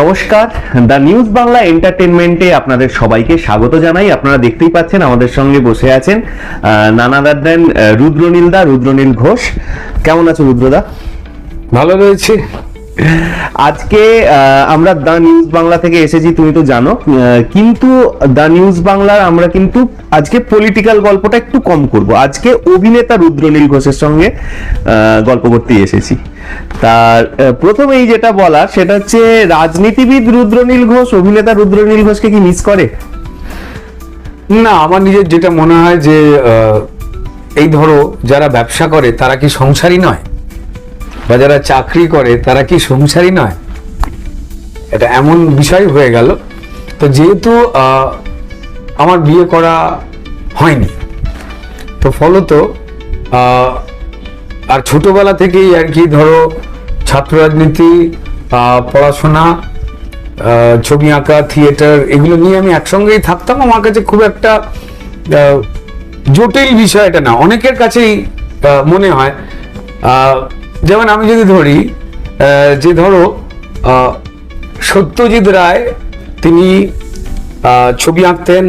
নমস্কার। The news Bangla এন্টারটেনমেন্টে আপনাদের সবাইকে স্বাগত জানাই। আপনারা দেখতেই পাচ্ছেন আমাদের সঙ্গে বসে আছেন নানাদার দেন রুদ্রনীল দা, রুদ্রনীল ঘোষ। কেমন আছো রুদ্রদা ভালো রয়েছে। আজকে আমরা দ্য নিউজ বাংলা থেকে এসেছি, তুমি তো জানো। কিন্তু দ্য নিউজ বাংলার আমরা কিন্তু আজকে পলিটিক্যাল গল্পটা একটু কম করব। আজকে অভিনেতা রুদ্রনীল ঘোষের সঙ্গে গল্প করতে এসেছি। তার প্রথমেই যেটা বলার, সেটা হচ্ছে রাজনীতিবিদ রুদ্রনীল ঘোষ, অভিনেতা রুদ্রনীল ঘোষকে কি মিস করে? না, আমার নিজের যেটা মনে হয় যে এই ধরো, যারা ব্যবসা করে, তারা কি সংসারী নয়? বা যারা চাকরি করে, তারা কি সংসারী নয়? এটা এমন বিষয় হয়ে গেল। তো যেহেতু আমার বিয়ে করা হয়নি, তো ফলত আর ছোটবেলা থেকেই আর কি ধরো ছাত্র রাজনীতি পড়াশোনা ছবি আঁকা, থিয়েটার এগুলো নিয়ে আমি একসঙ্গেই থাকতাম। আমার কাছে খুব একটা জটিল বিষয় এটা না। অনেকের কাছেই মনে হয় যেমন আমি যদি ধরি আহ, যে ধরো আহ, সত্যজিৎ রায় তিনি ছবি আঁকতেন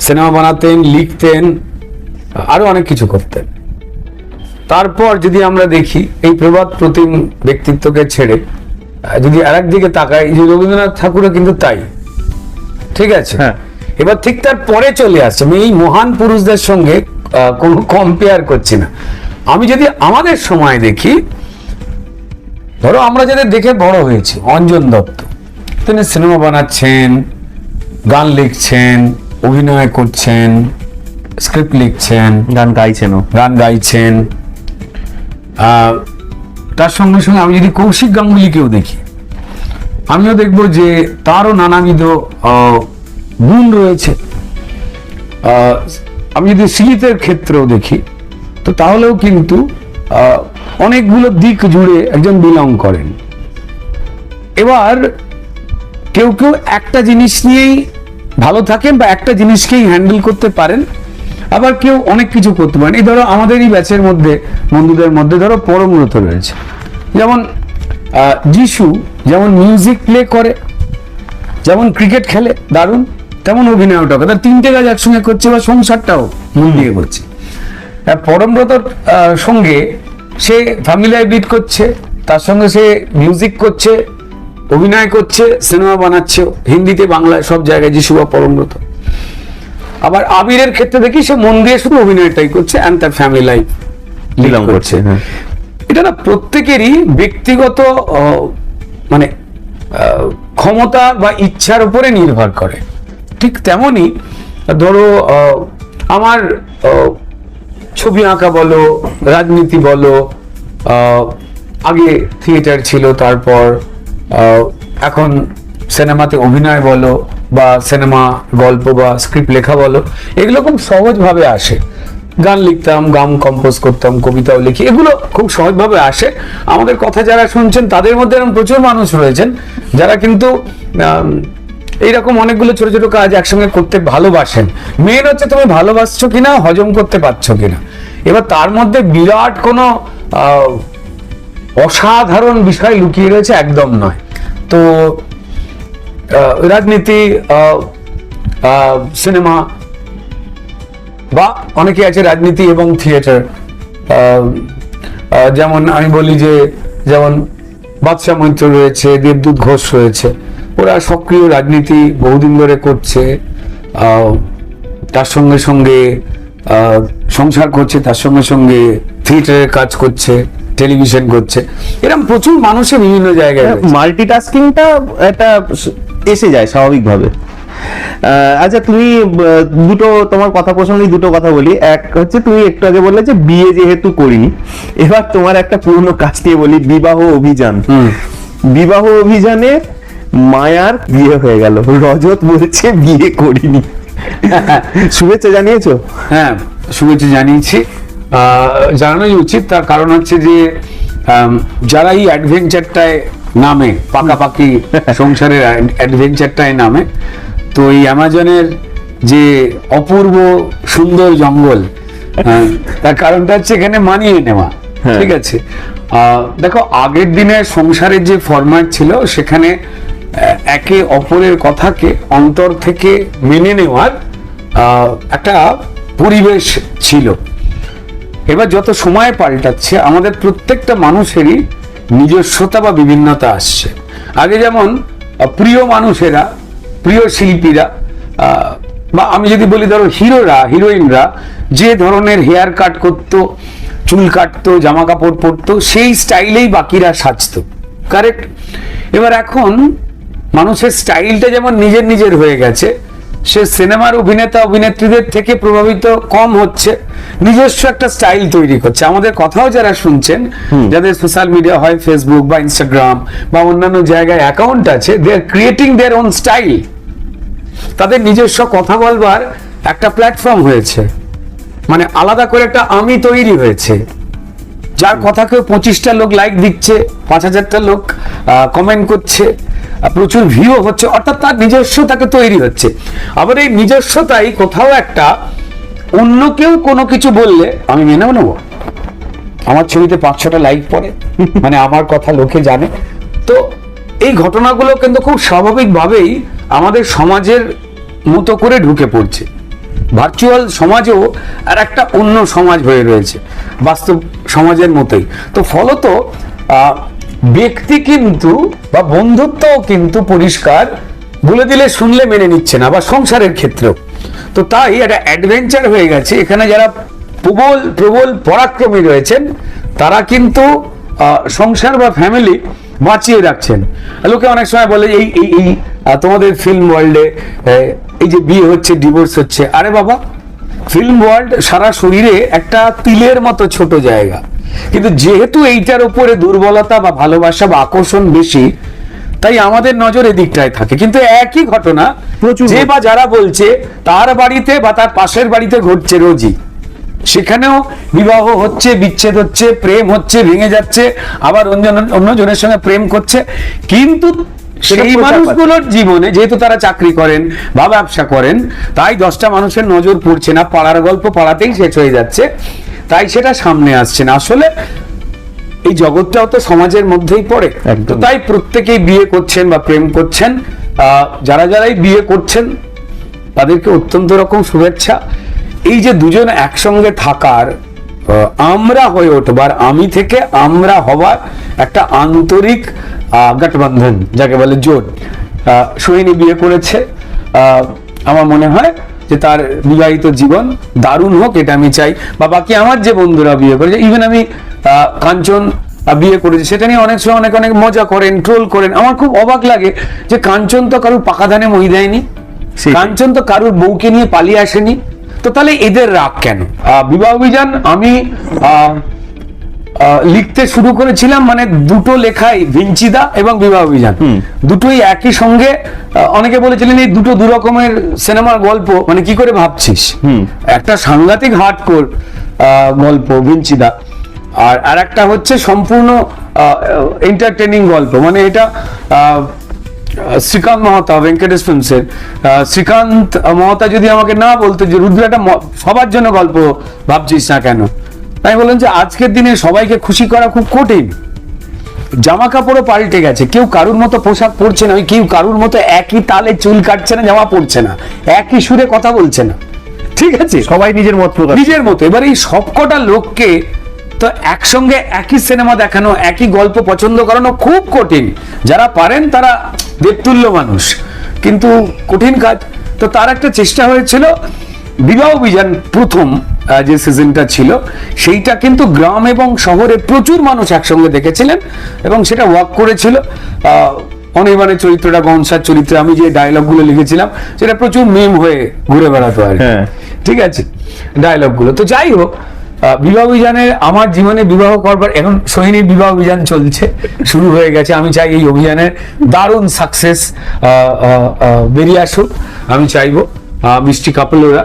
সিনেমা বানাতেন লিখতেন আরও অনেক কিছু করতেন। তারপর যদি আমরা দেখি এই প্রবাদ প্রতিম ব্যক্তিত্বকে ছেড়ে যদি আরেক দিকে তাকাই যে রবীন্দ্রনাথ ঠাকুরও কিন্তু তাই। ঠিক আছে? হ্যাঁ। এবার ঠিক তার পরে চলে আসছে আমি এই মহান পুরুষদের সঙ্গে আহ, কোনো কম্পেয়ার করছি না। আমি যদি আমাদের সময় দেখি ধরো আমরা যাদের দেখে বড় হয়েছি অঞ্জন দত্ত তিনি সিনেমা বানাচ্ছেন গান লিখছেন অভিনয় করছেন স্ক্রিপ্ট লিখছেন গান গাইছেনও। গান গাইছেন তার সঙ্গে সঙ্গে আমি যদি কৌশিক গাঙ্গুলিকেও দেখি আমিও দেখব যে তারও নানাবিধ গুণ রয়েছে। আমি যদি সিলিতের ক্ষেত্রেও দেখি তো তাহলেও কিন্তু অনেকগুলো দিক জুড়ে একজন বিলং করেন। এবার কেউ কেউ একটা জিনিস নিয়েই ভালো থাকেন বা একটা জিনিসকেই হ্যান্ডেল করতে পারেন আবার কেউ অনেক কিছু করতে পারেন। এই ধরো আমাদেরই ব্যাচের মধ্যে বন্ধুদের মধ্যে ধরো পরমরত রয়েছে। যেমন যিশু যেমন মিউজিক প্লে করে যেমন ক্রিকেট খেলে দারুণ তেমন অভিনয়টা তার তিনটে কাজ একসঙ্গে করছে বা সংসারটাও মন দিয়ে করছে। পরমব্রতর সঙ্গে সে ফ্যামিলি লিড করছে তার সঙ্গে সে মিউজিক করছে অভিনয় করছে সিনেমা বানাচ্ছে হিন্দিতে বাংলায় সব জায়গায় যিশু বা পরমব্রত আবার আবিরের ক্ষেত্রে দেখি সে মন দিয়ে শুধু অভিনয়টাই করছে অ্যান্ড তার ফ্যামিলি লাইফ বিলং করছে হ্যাঁ। এটা না প্রত্যেকেরই ব্যক্তিগত মানে ক্ষমতা বা ইচ্ছার উপরে নির্ভর করে। ঠিক তেমনই ধরো আমার ছবি আঁকা বলো, রাজনীতি বলো আগে থিয়েটার ছিল, তারপর এখন সিনেমাতে অভিনয় বলো বা সিনেমা গল্প বা স্ক্রিপ্ট লেখা বলো, এগুলো খুব সহজভাবে আসে। গান লিখতাম, গান কম্পোজ করতাম, কবিতাও লিখি, এগুলো খুব সহজভাবে আসে। আমাদের কথা যারা শুনছেন, তাদের মধ্যে এরকম প্রচুর মানুষ রয়েছেন, যারা কিন্তু এইরকম অনেকগুলো ছোট ছোট কাজ একসঙ্গে করতে ভালোবাসেন। মেন হচ্ছে তুমি ভালোবাসছো কিনা, হজম করতে পারছ কিনা। এবার তার মধ্যে বিরাট কোনো অসাধারণ বিষয় লুকিয়ে রয়েছে একদম নয়। তো রাজনীতি সিনেমা বা অনেকে আছে রাজনীতি এবং থিয়েটার যেমন আমি বলি যে, যেমন বাদশাহ মৈত্র রয়েছে, দেবদূত ঘোষ রয়েছে, ওরা সক্রিয় রাজনীতি বহুদিন ধরে করছে তার সঙ্গে সঙ্গে সংসার করছে তার সঙ্গে সঙ্গে থিয়েটারের কাজ করছে টেলিভিশন করছে। এরকম প্রচুর মানুষের বিভিন্ন জায়গায় মাল্টিটাস্কিংটা একটা এসে যায় স্বাভাবিকভাবে। আচ্ছা তুমি দুটো তোমার কথা প্রসঙ্গে দুটো কথা বলি। এক হচ্ছে তুমি একটু আগে বললে যে বিয়ে যেহেতু করিনি এবার তোমার একটা পুরনো কাজ দিয়ে বলি বিবাহ অভিযান। হুম। বিবাহ অভিযানে মায়ার বিয়ে হয়ে গেল। রজত বলছে বিয়ে করিনি। শুভেচ্ছা জানিয়েছো? হ্যাঁ শুভেচ্ছা জানিয়েছি। জানানোই উচিত তার কারণ হচ্ছে যে যারা এই অ্যাডভেঞ্চারটায় নামে পাকাপাকি সংসারের অ্যাডভেঞ্চারটায় নামে তো এই অ্যামাজনের যে অপূর্ব সুন্দর জঙ্গল তার কারণটা হচ্ছে এখানে মানিয়ে নেওয়া হ্যাঁ। ঠিক আছে? আহ, দেখো আগের দিনে সংসারের যে ফরম্যাট ছিল সেখানে একে অপরের কথাকে অন্তর থেকে মেনে নেওয়ার একটা পরিবেশ ছিল। এবার যত সময় পাল্টাচ্ছে, আমাদের প্রত্যেকটা মানুষেরই নিজস্বতা বা বিভিন্নতা আসছে। আগে যেমন প্রিয় মানুষেরা, প্রিয় শিল্পীরা বা আমি যদি বলি ধরো হিরোরা, হিরোইনরা, যে ধরনের হেয়ার কাট করতো, চুল কাটতো জামা কাপড় পরতো, সেই স্টাইলেই বাকিরা সাজতো। কারেক্ট? এবার এখন মানুষের স্টাইলটা যেমন নিজের নিজের হয়ে গেছে সে সিনেমার অভিনেতা অভিনেত্রীদের থেকে প্রভাবিত কম হচ্ছে নিজস্ব একটা স্টাইল তৈরি করছে। আমাদের কথাও যারা শুনছেন যাদের সোশ্যাল মিডিয়া হয় ফেসবুক বা ইনস্টাগ্রাম বা অন্যান্য জায়গায় অ্যাকাউন্ট আছে they are creating their own style তাদের নিজস্ব কথা বলবার একটা প্ল্যাটফর্ম হয়েছে। মানে আলাদা করে একটা আমি তৈরি হয়েছে। যার কথাকে পঁচিশটা লোক লাইক দিচ্ছে পাঁচ হাজারটা লোক কমেন্ট করছে। প্রচুর ভিউ হচ্ছে অর্থাৎ তার নিজস্ব তাকে তৈরি হচ্ছে। আবার এই নিজস্বতাই কোথাও একটা অন্য কেউ কোনো কিছু বললে আমি মেনেও নেব? আমার ছবিতে পাঁচ ছটা লাইক পড়ে মানে আমার কথা লোকে জানে। তো এই ঘটনাগুলো কিন্তু খুব স্বাভাবিকভাবেই আমাদের সমাজের মতো করে ঢুকে পড়ছে। ভার্চুয়াল সমাজেও আর একটা অন্য সমাজ হয়ে রয়েছে বাস্তব সমাজের মতোই। তো ফলত আহ, ব্যক্তি কিন্তু বা বন্ধুত্বও কিন্তু পরিষ্কার। বলে দিলে শুনলে মেনে নিচ্ছে না, বা সংসারের ক্ষেত্রেও। তো তাই একটা অ্যাডভেঞ্চার হয়ে গেছে। এখানে যারা প্রবল প্রবল পরাক্রমী রয়েছেন, তারা কিন্তু সংসার বা ফ্যামিলি বাঁচিয়ে রাখছেন। লোকে অনেক সময় বলে, এই এই এই তোমাদের ফিল্ম ওয়ার্ল্ডে এই যে বিয়ে হচ্ছে ডিভোর্স হচ্ছে। আরে বাবা ফিল্ম ওয়ার্ল্ড সারা শরীরে একটা তিলের মতো ছোট জায়গা। কিন্তু যেহেতু এইটার উপরে দুর্বলতা বা ভালোবাসা বা আকর্ষণ বেশি তাই আমাদের নজর এদিকটায় থাকে। কিন্তু একই ঘটনা প্রচুর যে বা যারা বলছে তার বাড়িতে বা তার পাশের বাড়িতে ঘটছে রোজই। সেখানেও বিবাহ হচ্ছে বিচ্ছেদ হচ্ছে প্রেম হচ্ছে ভেঙে যাচ্ছে আবার অন্য অন্য জনের সঙ্গে প্রেম করছে। কিন্তু সেই মানুষগুলোর জীবনে যেহেতু তারা চাকরি করেন বা ব্যবসা করেন তাই দশটা মানুষের নজর পড়ছে না। পাড়ার গল্প পাড়াতেই শেষ হয়ে যাচ্ছে। তাই সেটা সামনে আসছে না। আসলে এই জগৎটাও তো সমাজের মধ্যেই পড়ে। তো তাই প্রত্যেকেই বিয়ে করছেন বা প্রেম করছেন। যারা যারাই বিয়ে করছেন তাদেরকে অত্যন্ত রকম শুভেচ্ছা। এই যে দুজন একসঙ্গে থাকার আমরা হয়ে ওঠবার আমি থেকে আমরা হবার একটা আন্তরিক আহ, গঠবন্ধন যাকে বলে জোট আহ, সোহিনী বিয়ে করেছে। আহ, আমার মনে হয় যে তার বিবাহিত জীবন দারুণ হোক এটা আমি চাই। বা বাকি আমার যে বন্ধুরা বিয়ে করেছে ইভেন আমি কাঞ্চন বিয়ে করেছি সেটা নিয়ে অনেক সময় অনেক অনেক মজা করেন ট্রোল করেন। আমার খুব অবাক লাগে যে কাঞ্চন তো কারুর পাকা ধানে মই দেয়নি। কাঞ্চন তো কারুর বউকে নিয়ে পালিয়ে আসেনি। তো তাহলে এদের রাগ কেন? আহ, বিবাহ অভিযান আমি লিখতে শুরু করেছিলাম মানে দুটো লেখাই ভিঞ্চিদা এবং বিবাহ অভিযান দুটোই একই সঙ্গে অনেকে বলেছিলেন এই দুটো দু রকমের সিনেমার গল্প মানে কি করে ভাবছিস? একটা সাংঘাতিক হার্ড কোর গল্প ভিঞ্চিদা। আর আর একটা হচ্ছে সম্পূর্ণ এন্টারটেনিং গল্প মানে এটা আহ, শ্রীকান্ত মহতা ভেঙ্কটেশ ফিল্মসের। শ্রীকান্ত মহাতা যদি আমাকে না বলতো যে রুদ্র একটা সবার জন্য গল্প ভাবছিস না কেন? তাই বললেন যে আজকের দিনে সবাইকে খুশি করা খুব কঠিন। জামা কাপড়ও পাল্টে গেছে। কেউ কারুর মতো পোশাক পরছে না কেউ কারুর মতো একই তালে চুল কাটছে না জামা পরছে না একই সুরে কথা বলছে না। ঠিক আছে? সবাই নিজের মত প্রকাশ নিজের মতো। এবার এই সবকটা লোককে তো একসঙ্গে একই সিনেমা দেখানো একই গল্প পছন্দ করানো খুব কঠিন। যারা পারেন তারা দেবতুল্য মানুষ। কিন্তু কঠিন কাজ। তো তার একটা চেষ্টা হয়েছিল বিবাহ অভিযান প্রথম। যে সিজনটা ছিল সেইটা কিন্তু গ্রাম এবং শহরে প্রচুর মানুষ একসঙ্গে দেখেছিলেন এবং সেটা ওয়ার্ক করেছিল। অনির্বাণের চরিত্রটা গনসার চরিত্রে আমি যে ডায়লগগুলো লিখেছিলাম সেটা প্রচুর মেম হয়ে ঘুরে বেড়াতো আর হ্যাঁ। ঠিক আছে ডায়লগগুলো তো যাই হোক বিবাহ অভিযানের আমার জীবনে বিবাহ করবার এখন সোহিনীর বিবাহ অভিযান চলছে শুরু হয়ে গেছে। আমি চাই এই অভিযানের দারুণ সাকসেস বেরিয়ে আসুক। আমি চাইব মিষ্টি কাপড়রা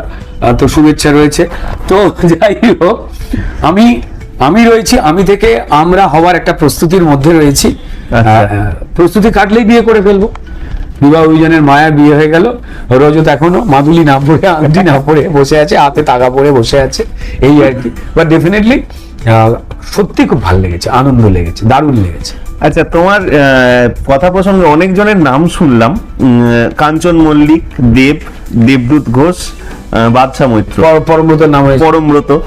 তো শুভেচ্ছা রয়েছে। তো যাই হোক আমি আমি রয়েছি আমি থেকে আমরা হওয়ার একটা প্রস্তুতির মধ্যে রয়েছি। আচ্ছা। প্রস্তুতি কাটলেই বিয়ে করে ফেলব। বিবাহ অভিযানের মায়া বিয়ে হয়ে গেল। রজত এখনও মাদুলি না পরে আংটি না পরে বসে আছে হাতে টাকা পরে বসে আছে এই আর কি। বাট ডেফিনেটলি সত্যি খুব ভালো লেগেছে আনন্দ লেগেছে দারুণ লেগেছে। আচ্ছা তোমার কথা প্রসঙ্গে অনেকজনের নাম শুনলাম। কাঞ্চন মল্লিক দেব দেবদূত ঘোষ বাদশা মৈত্র। পর- পরমব্রত নাম পরমব্রত।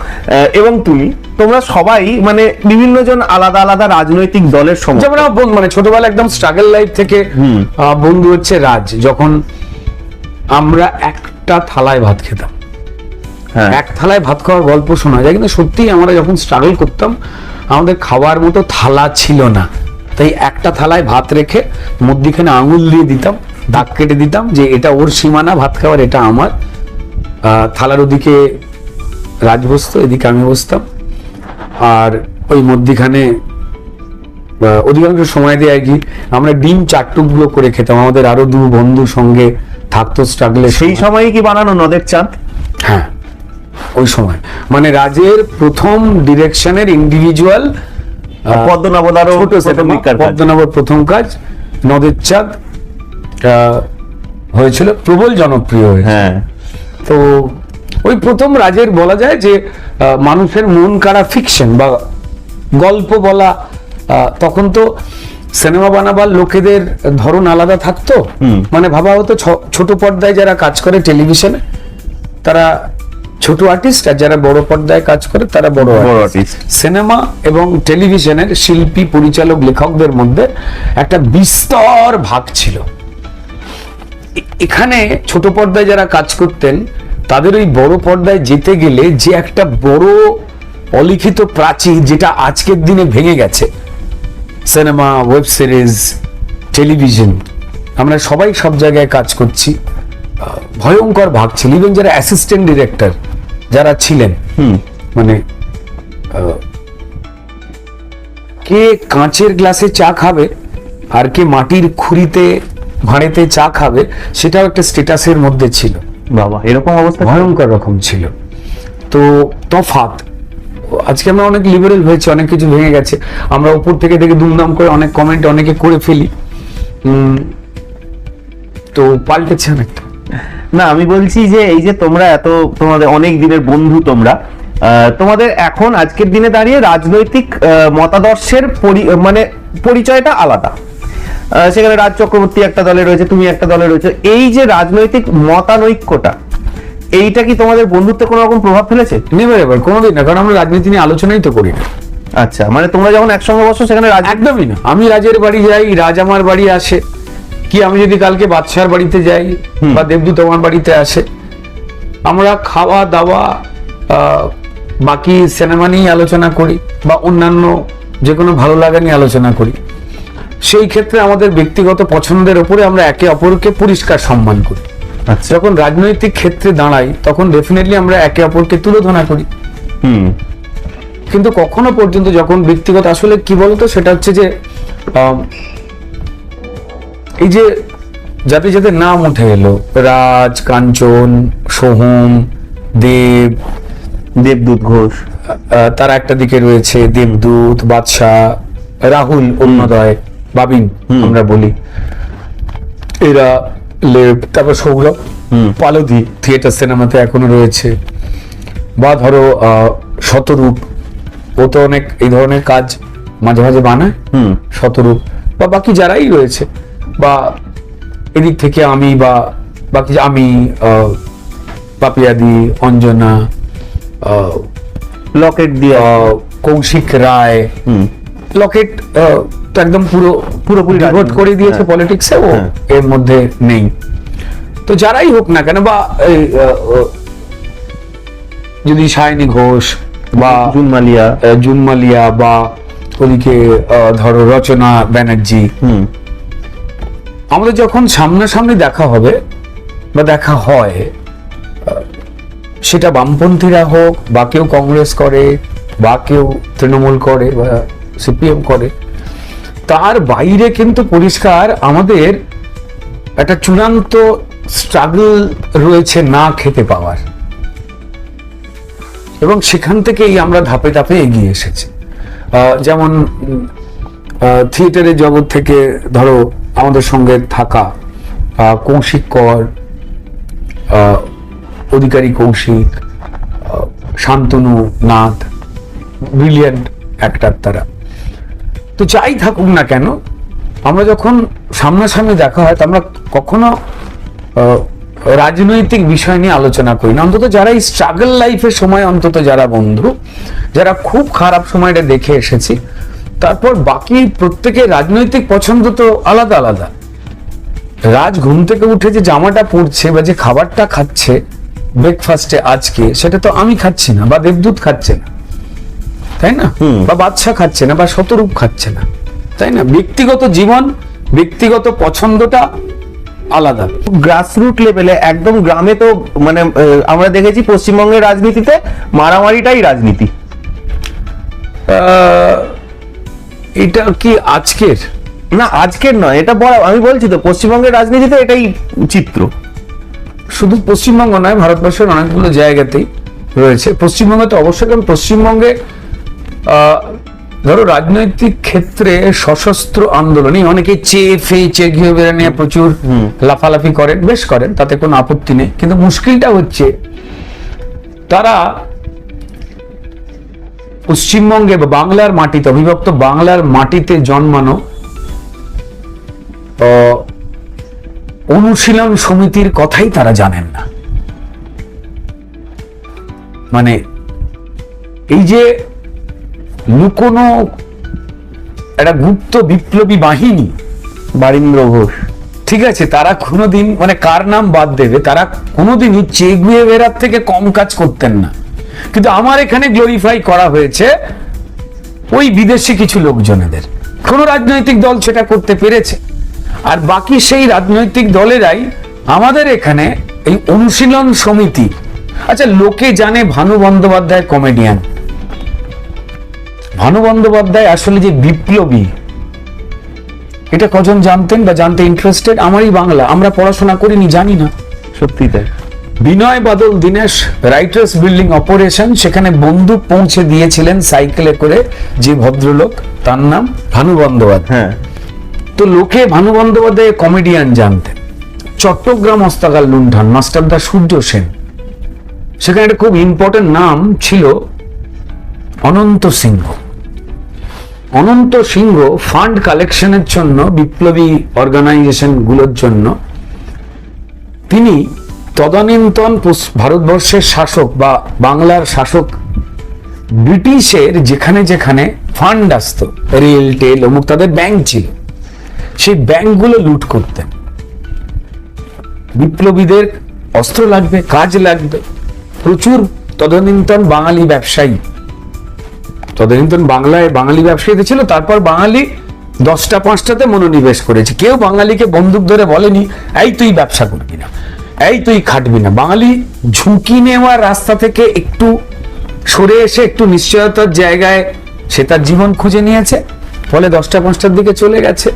এবং তুমি তোমরা সবাই মানে বিভিন্ন জন আলাদা আলাদা রাজনৈতিক দলের সমর্থক। যেমন আমার বোন মানে ছোটবেলা একদম স্ট্রাগল লাইফ থেকে। বন্ধু হচ্ছে রাজ। যখন আমরা একটা থালায় ভাত খেতাম। হ্যাঁ। এক থালায় ভাত খাওয়ার গল্প শোনা যায় কিন্তু সত্যি আমরা যখন স্ট্রাগল করতাম আমাদের খাওয়ার মতো থালা ছিল না। তাই একটা থালায় ভাত রেখে মধ্যিখানে আঙুল দিয়ে দিতাম দাগ কেটে দিতাম যে এটা ওর সীমানা ভাত খাওয়ার এটা আমার। থালার ওদিকে রাজ বসতো এদিকে আমি বসতাম। আর ওই মধ্যিখানে অধিকাংশ সময় দিয়ে আর কি আমরা ডিম চার টুকরো করে খেতাম। আমাদের আরও দু বন্ধু সঙ্গে থাকতো স্ট্রাগলে সেই সময়ই কি বানানো নদের চাঁদ? হ্যাঁ ওই সময়। মানে রাজের প্রথম ডিরেকশনের ইন্ডিভিজুয়াল ছোট প্রথম সিনেমা দিককার কাজ। প্রথম কাজ নদের চাঁদ হয়েছিল প্রবল জনপ্রিয় হ্যাঁ তো ওই প্রথম রাজের বলা যায় যে মানুষের মন কাড়া ফিকশন বা গল্প বলা তখন তো সিনেমা বানাবার লোকেদের ধরন আলাদা থাকতো। মানে ভাবা হতো ছোট পর্দায় যারা কাজ করে টেলিভিশনে তারা ছোট আর্টিস্ট আর যারা বড় পর্দায় কাজ করে তারা বড় বড় আর্টিস্ট সিনেমা এবং টেলিভিশনের শিল্পী পরিচালক লেখকদের মধ্যে একটা বিস্তর ভাগ ছিল। এখানে ছোট পর্দায় যারা কাজ করতেন তাদের ওই বড় পর্দায় যেতে গেলে যে একটা বড় অলিখিত প্রাচীর যেটা আজকের দিনে ভেঙে গেছে সিনেমা ওয়েব সিরিজ টেলিভিশন আমরা সবাই সব জায়গায় কাজ করছি। ভয়ঙ্কর ভাগ ছিল। ইভেন যারা অ্যাসিস্ট্যান্ট ডিরেক্টর যারা ছিলেন হুম। মানে কে কাঁচের গ্লাসে চা খাবে আর কে মাটির খুঁড়িতে ভাঁড়েতে চা খাবে সেটাও একটা স্টেটাসের মধ্যে ছিল। বাবা এরকম অবস্থা ভয়ঙ্কর রকম ছিল। তো তফাত আজকে আমরা অনেক লিবারেল হয়েছে অনেক কিছু ভেঙে গেছে। আমরা উপর থেকে দেখে দুমদাম করে অনেক কমেন্ট অনেকে করে ফেলি। তো পাল্টেছে অনেকটা। না আমি বলছি যে এই যে তোমরা এত তোমাদের অনেক দিনের বন্ধু তোমরা তোমাদের এখন আজকের দিনে দাঁড়িয়ে রাজনৈতিক মতাদর্শের মানে পরিচয়টা আলাদা। সেখানে রাজ চক্রবর্তী একটা দলে রয়েছে তুমি একটা দলে রয়েছে। এই যে রাজনৈতিক মতানৈক্যটা এইটা কি তোমাদের বন্ধুত্বে কোনো রকম প্রভাব ফেলেছে? নেভার এবার কোনোদিন না কারণ আমরা রাজনীতি নিয়ে আলোচনাই তো করি না। আচ্ছা মানে তোমরা যখন একসঙ্গে বসো সেখানে রাজ একদমই না। আমি রাজের বাড়ি যাই রাজ আমার বাড়ি আসে। কি আমি যদি কালকে বাদশার বাড়িতে যাই বা দেবদূত আমার বাড়িতে আসে আমরা খাওয়া দাওয়া বাকি সিনেমা নিয়ে আলোচনা করি বা অন্যান্য যে কোনো ভালো লাগা নিয়ে আলোচনা করি। সেই ক্ষেত্রে আমাদের ব্যক্তিগত পছন্দের উপরে আমরা একে অপরকে পরিষ্কার সম্মান করি। আচ্ছা। যখন রাজনৈতিক ক্ষেত্রে দাঁড়াই তখন ডেফিনেটলি আমরা একে অপরকে তুলোধনা করি। হুম। কিন্তু কখনো পর্যন্ত যখন ব্যক্তিগত আসলে কি বলতো সেটা হচ্ছে যে এই যে যাতে যাতে নাম উঠে এলো রাজ কাঞ্চন সোহম দেব দেবদূত ঘোষ। তার একটা দিকে রয়েছে দেবদূত বাদশাহ রাহুল অন্যদয় বাবিন আমরা বলি। এরা লেব তারপর সৌরভ। পালদি থিয়েটার সিনেমাতে এখনও রয়েছে। বা ধরো আহ, শতরূপ ও তো অনেক এই ধরনের কাজ মাঝে মাঝে বানায়। শতরূপ বা বাকি যারাই রয়েছে। বা এদিক থেকে আমি বা বাকি আমি পাপিয়াদি অঞ্জনা লকেট দিয়ে কৌশিক রায় লকেট তো একদম পুরো পুরোপুরি রাজনীতি। করে দিয়েছে হ্যাঁ। পলিটিক্সে ও হ্যাঁ। এর মধ্যে নেই তো যারাই হোক না কেন বা এই, যদি সায়নী ঘোষ বা জুন মালিয়া জুন মালিয়া বা ওদিকে ধরো রচনা ব্যানার্জি হুম আমাদের যখন সামনাসামনি দেখা হবে বা দেখা হয় সেটা বামপন্থীরা হোক বা কেউ কংগ্রেস করে বা কেউ তৃণমূল করে বা সিপিএম করে, তার বাইরে কিন্তু পরিষ্কার আমাদের একটা চূড়ান্ত স্ট্রাগল রয়েছে না খেতে পাওয়ার। এবং সেখান থেকেই আমরা ধাপে ধাপে এগিয়ে এসেছি। যেমন থিয়েটারের জগৎ থেকে ধরো আমাদের সঙ্গে থাকা কৌশিক কর অধিকারী কৌশিক শান্তনু নাথ ব্রিলিয়ান্ট অ্যাক্টার তারা। তো যাই থাকুক না কেন, আমরা যখন সামনাসামনি দেখা হয় আমরা কখনো রাজনৈতিক বিষয় নিয়ে আলোচনা করি না। অন্তত যারা এই স্ট্রাগল লাইফের সময়, অন্তত যারা বন্ধু, যারা খুব খারাপ সময়টা দেখে এসেছি তারপর বাকি প্রত্যেকের রাজনৈতিক পছন্দ তো আলাদা আলাদা। রাজ ঘুম থেকে উঠে যে জামাটা পরছে বা যে খাবারটা খাচ্ছে ব্রেকফাস্টে আজকে সেটা তো আমি খাচ্ছি না বা দেবদূত খাচ্ছে না। তাই না? বা বাদশা খাচ্ছে না বা শতরূপ খাচ্ছে না। তাই না? ব্যক্তিগত জীবন ব্যক্তিগত পছন্দটা আলাদা। গ্রাসরুট লেভেলে একদম গ্রামে তো মানে আমরা দেখেছি পশ্চিমবঙ্গের রাজনীতিতে মারামারিটাই রাজনীতি। আহ, এটা কি আজকের? না আজকের নয় এটা বলা আমি বলছি তো পশ্চিমবঙ্গের রাজনীতিতে এটাই চিত্র। শুধু পশ্চিমবঙ্গ নয় ভারতবর্ষের অনেকগুলো জায়গাতেই রয়েছে। পশ্চিমবঙ্গে তো অবশ্যই কারণ পশ্চিমবঙ্গে আহ, ধরো রাজনৈতিক ক্ষেত্রে সশস্ত্র আন্দোলনে অনেকে চেয়ে ফেয়ে চেয়ে ঘিরে বেড়ে নিয়ে প্রচুর লাফালাফি করেন বেশ করেন তাতে কোনো আপত্তি নেই। কিন্তু মুশকিলটা হচ্ছে তারা পশ্চিমবঙ্গে বা বাংলার মাটিতে অবিভক্ত বাংলার মাটিতে জন্মানো অনুশীলন সমিতির কথাই তারা জানেন না। মানে এই যে লুকোনো একটা গুপ্ত বিপ্লবী বাহিনী বারীন্দ্র ঘোষ। ঠিক আছে তারা কোনোদিন মানে কার নাম বাদ দেবে তারা কোনোদিনই চেগুয়ে বেরার থেকে কম কাজ করতেন না। কিন্তু আমার এখানে গ্লোরিফাই করা হয়েছে ওই বিদেশি কিছু লোকজনেদের। কোন রাজনৈতিক দল সেটা করতে পেরেছে। আর বাকি সেই রাজনৈতিক দলেরাই আমাদের এখানে এই অনুশীলন সমিতি। আচ্ছা লোকে জানে ভানু বন্দ্যোপাধ্যায় কমেডিয়ান ভানু বন্দ্যোপাধ্যায় আসলে যে বিপ্লবী, এটা কজন জানতেন বা জানতে ইন্টারেস্টেড আমারই বাংলা, আমরা পড়াশোনা করিনি, জানি না। সত্যি তাই। Binoy Badal Dinesh Writers Building operation সেখানে বন্দুক পৌঁছে দিয়েছিলেন সাইকেলে করে যে ভদ্রলোক তার নাম ভানু বন্দ্যোপাধ্যায়। হ্যাঁ। তো লোকে ভানু বন্দ্যোপাধ্যায় কমেডিয়ান জানতেন। চট্টগ্রাম হস্তাকাল লুণ্ঠন মাস্টারদা সূর্য সেন। সেখানে একটা খুব ইম্পর্টেন্ট নাম ছিল অনন্ত সিংহ। অনন্ত সিংহ ফান্ড কালেকশনের জন্য বিপ্লবী অর্গানাইজেশনগুলোর জন্য তিনি তদানীন্তন ভারতবর্ষের শাসক বা বাংলার শাসক ব্রিটিশের যেখানে যেখানে ফান্ড আসতো, রেল টেল অমুক তাদের ব্যাংক ছিল। সেই ব্যাংকগুলো লুট করতেন। বিপ্লবীদের অস্ত্র লাগবে, কাজ লাগবে। প্রচুর তদানীন্তন বাঙালি ব্যবসায়ী। তদানীন্তন বাংলায় বাঙালি ব্যবসায়ীতে ছিল, তারপর বাঙালি দশটা পাঁচটাতে মনোনিবেশ করেছে। কেউ বাঙালিকে বন্দুক ধরে বলেনি, এই তুই ব্যবসা করবি না। এই তুই খাটবি না। বাঙালি ঝুঁকি নেওয়ার রাস্তা থেকে একটু সরে এসে একটু নিশ্চয়তার জায়গায় সে তার জীবন খুঁজে নিয়েছে, ফলে দশটা পাঁচটার দিকে চলে গেছে।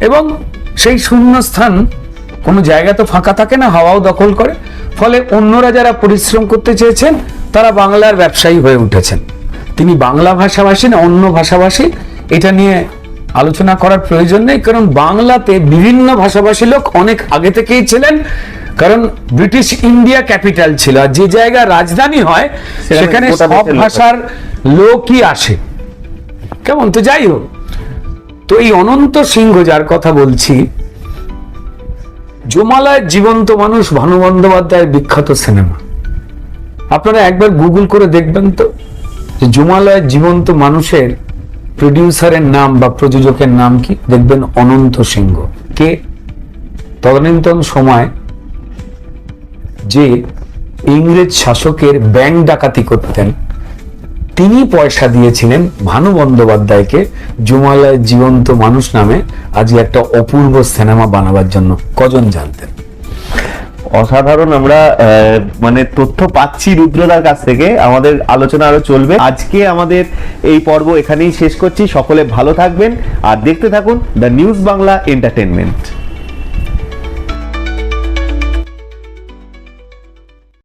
এবং সেই শূন্যস্থান কোনো জায়গা তো ফাঁকা থাকে না, হাওয়াও দখল করে। ফলে অন্যরা যারা পরিশ্রম করতে চেয়েছেন, তারা বাংলার ব্যবসায়ী হয়ে উঠেছেন। তিনি বাংলা ভাষাভাষী না, অন্য ভাষাভাষী? এটা নিয়ে আলোচনা করার প্রয়োজন নেই, কারণ বাংলাতে বিভিন্ন ভাষাভাষী লোক অনেক আগে থেকেই ছিলেন। কারণ ব্রিটিশ ইন্ডিয়া ক্যাপিটাল ছিল আর যে জায়গা রাজধানী হয় সেখানে সেখানে সব ভাষার লোকই আসে। কেমন? তো যাই হোক তো এই অনন্ত সিংহ যার কথা বলছি জমালয় জীবন্ত মানুষ ভানু বন্দ্যোপাধ্যায়ের বিখ্যাত সিনেমা। আপনারা একবার গুগল করে দেখবেন তো যে জমালয় জীবন্ত মানুষের প্রডিউসারের নাম বা প্রযোজকের নাম কি? দেখবেন অনন্ত সিংহ। কে? তদানীন্তন সময় যে ইংরেজ শাসকের ব্যাংক ডাকাতি করতেন, তিনি পয়সা দিয়েছিলেন ভানু বন্দ্যোপাধ্যায়কে জুমালয় জীবন্ত মানুষ নামে আজকে একটা অপূর্ব সিনেমা বানাবার জন্য। কজন জানতেন? অসাধারণ, আমরা মানে তথ্য পাচ্ছি রুদ্রদার কাছ থেকে, আমাদের আলোচনা আরও চলবে। আজকে আমাদের এই পর্ব এখানেই শেষ করছি, সকলে ভালো থাকবেন, আর দেখতে থাকুন দ্য নিউজ বাংলা এন্টারটেনমেন্ট